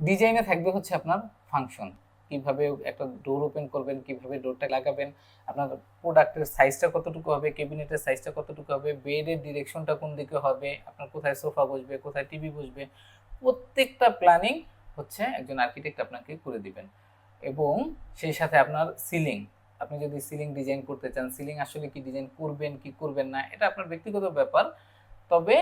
ডিজাইনে থাকবে হচ্ছে আপনার ফাংশন কীভাবে একটা ডোর ওপেন করবেন, কীভাবে ডোরটা লাগাবেন, আপনার প্রোডাক্টের সাইজটা কতটুকু হবে ক্যাবিনেটের সাইজটা কতটুকু হবে বেডের ডিরেকশনটা কোন দিকে হবে, আপনার কোথায় সোফা বসবে, কোথায় টিভি বসবে, প্রত্যেকটা প্ল্যানিং হচ্ছে একজন আর্কিটেক্ট আপনাকে করে দিবেন। এবং সেই সাথে আপনার সিলিং আপনি যদি সিলিং ডিজাইন করতে চান সিলিং আসলে কি ডিজাইন করবেন, কি করবেন না, এটা আপনার ব্যক্তিগত ব্যাপার। তবে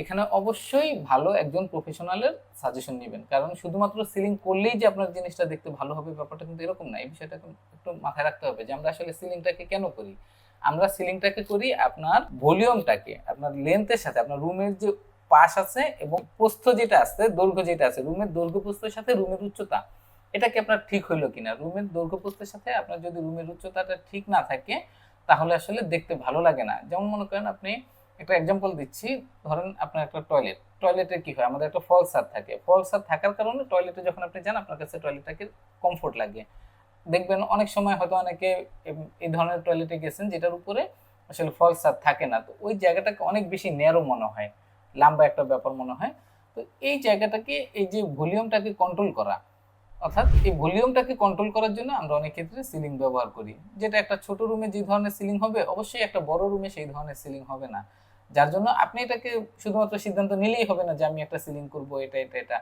এখানে অবশ্যই ভালো একজন প্রফেশনালের সাজেশন নেবেন। কারণ শুধুমাত্র সিলিং করলেই যে আপনার জিনিসটা দেখতে ভালো হবে ব্যাপারটা কিন্তু এরকম না। এই বিষয়টা একটু মাথায় রাখতে হবে যে আমরা আসলে সিলিংটাকে কেন করি? আমরা সিলিংটাকে করি আপনার ভলিউমটাকে আপনার লেন্থের সাথে, আপনার রুমের যে পাশ আছে এবং প্রস্থ যেটা আছে, দৈর্ঘ্য যেটা আছে রুমের দৈর্ঘ্য প্রস্থের সাথে রুমের উচ্চতা এটা কি আপনার ঠিক হইল কিনা? রুমের দৈর্ঘ্য প্রস্থের সাথে আপনার যদি রুমের উচ্চতাটা ঠিক না থাকে, তাহলে আসলে দেখতে ভালো লাগে না। যেমন মনে করেন আপনি একটা এক্সাম্পল দিচ্ছি। ধরেন আপনার একটা টয়লেট টয়লেটে কি হয়? আমাদের একটা ফল সার থাকে। ফল সার থাকার কারণে টয়লেটে যখন আপনি যান, আপনার কাছে টয়লেটটাকে কমফোর্ট লাগে। দেখবেন অনেক সময় হয়তো অনেকে এই ধরনের টয়লেটে গেছেন যেটার উপরে আসলে ফল সার থাকে না। তো ওই জায়গাটাকে অনেক বেশি ন্যারো মনে হয়। লম্বা একটা ব্যাপার মনে হয়। তো এই জায়গাটাকে, এই যে ভলিউমটাকে কন্ট্রোল করা, অর্থাৎ এই ভলিউমটাকে কন্ট্রোল করার জন্য আমরা অনেক ক্ষেত্রে সিলিং ব্যবহার করি। যেটা একটা ছোট রুমে যে ধরনের সিলিং হবে, অবশ্যই একটা বড় রুমে সেই ধরনের সিলিং হবে না। যার জন্য আপনি এটাকে শুধুমাত্র সিদ্ধান্ত নিলেই হবে না যে আমি একটা সিলিং করব, এটা এটা এটা।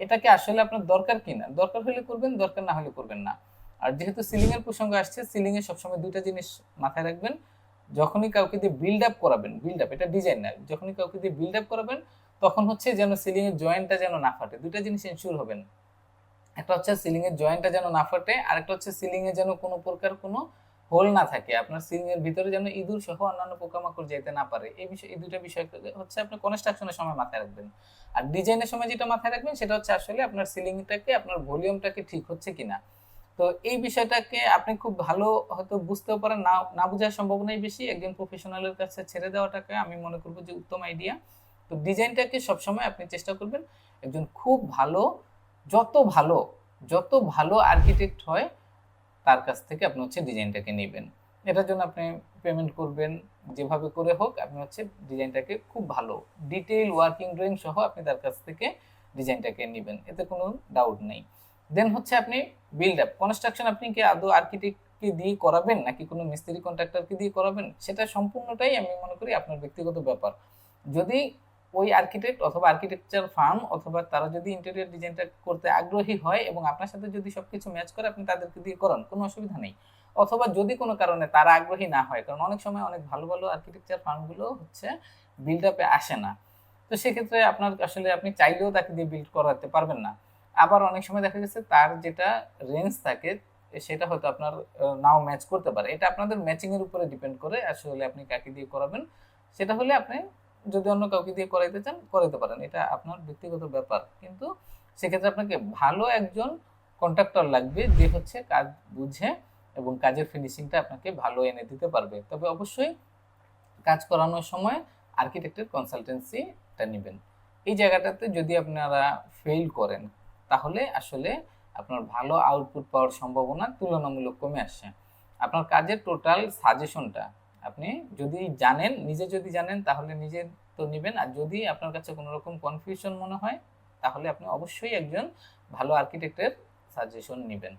এটাকে আসলে আপনার দরকার কি না? দরকার হলে করবেন, দরকার না হলে করবেন না। আর যেহেতু সিলিং এর প্রসঙ্গ আসছে সিলিং এ সবসময় দুইটা জিনিস মাথায় রাখবেন। যখনই কাউকে দিয়ে বিল্ড আপ করাবেন বিল্ড আপ এটা ডিজাইন না। যখনই কাউকে দিয়ে বিল্ড আপ করাবেন, তখন হচ্ছে যেন সিলিং এর জয়েন্টটা যেন না ফাটে। দুইটা জিনিস এনশিওর হবেন। একটা হচ্ছে সিলিং এর জয়েন্টটা যেন না ফাটে, আরেকটা হচ্ছে সিলিং এ যেন কোনো প্রকার কোনো হোল না থাকে, আপনার সিলিং এর ভিতরে যেন ইঁদুর সহ অন্যান্য পোকামাকড় যেতে না পারে, এই বিষয়, এই দুইটা বিষয় হচ্ছে আপনি কনস্ট্রাকশনের সময় মাথায় রাখবেন। আর ডিজাইনের সময় যেটা মাথায় রাখবেন সেটা হচ্ছে আসলে আপনার সিলিংটাকে আপনার ভলিউমটাকে ঠিক হচ্ছে কিনা। তো এই বিষয়টাকে আপনি খুব ভালো হয়তো বুঝতেও পারেন, না না বোঝার সম্ভাবনাই বেশি। একজন প্রফেশনালের কাছে ছেড়ে দেওয়াটাকে আমি মনে করব যে উত্তম আইডিয়া তো ডিজাইনটাকে সবসময় আপনি চেষ্টা করবেন একজন খুব ভালো, যত ভালো যত ভালো আর্কিটেক্ট হয় তার কাছ থেকে আপনি হচ্ছে ডিজাইনটাকে নেবেন। এটার জন্য আপনি পেমেন্ট করবেন, যেভাবে করে হোক আপনি হচ্ছে ডিজাইনটাকে খুব ভালো ডিটেইল ওয়ার্কিং ড্রয়িং সহ আপনি তার কাছ থেকে ডিজাইনটাকে নেবেন, এতে কোনো ডাউট নেই। দেন হচ্ছে আপনি বিল্ড আপ কনস্ট্রাকশন আপনি কি আদৌ আর্কিটেক্টকে দিয়ে করাবেন নাকি কোনো মিস্ত্রি কন্ট্রাক্টরকে দিয়ে করাবেন? সেটা সম্পূর্ণটাই আমি মনে করি আপনার ব্যক্তিগত ব্যাপার। যদি ওই আর্কিটেক্ট অথবা আর্কিটেকচার ফার্ম অথবা তারা যদি ইন্টেরিয়র ডিজাইনটা করতে আগ্রহী হয় এবং আপনার সাথে যদি সবকিছু ম্যাচ করে, আপনি তাদেরকে দিয়ে করান, কোনো অসুবিধা নেই। অথবা যদি কোনো কারণে তারা আগ্রহী না হয়, কারণ অনেক সময় অনেক ভালো ভালো আর্কিটেকচার ফার্মগুলো হচ্ছে বিল্ড আপে আসে না। তো সেক্ষেত্রে আপনার আসলে আপনি চাইলেও তাকে দিয়ে বিল্ড করাতে পারবেন না। আবার অনেক সময় দেখা গেছে তার যেটা রেঞ্জ থাকে, সেটা হয়তো আপনার নাও ম্যাচ করতে পারে। এটা আপনাদের ম্যাচিংয়ের উপরে ডিপেন্ড করে আসলে আপনি কাকে দিয়ে করাবেন। সেটা হলে আপনি যদি অন্য কাউকে দিয়ে করাইতে চান, করাইতে পারেন। এটা আপনার ব্যক্তিগত ব্যাপার। কিন্তু সেক্ষেত্রে আপনাকে ভালো একজন কন্ট্রাক্টর লাগবে যে হচ্ছে কাজ বুঝে এবং কাজের ফিনিশিংটা আপনাকে ভালো এনে দিতে পারবে। তবে অবশ্যই কাজ করানোর সময় আর্কিটেক্টের কনসালটেন্সিটা নেবেন। এই জায়গাটাতে যদি আপনারা ফেল করেন, তাহলে আসলে আপনার ভালো আউটপুট পাওয়ার সম্ভাবনা তুলনামূলক কমে আসে। আপনার কাজের টোটাল সাজেশনটা আপনি যদি জানেন, নিজে যদি জানেন, তাহলে নিজে তো নেবেন। আর যদি আপনার কাছে কোনো রকম কনফিউশন মনে হয়, তাহলে আপনি অবশ্যই একজন ভালো আর্কিটেক্টের সাজেশন নেবেন।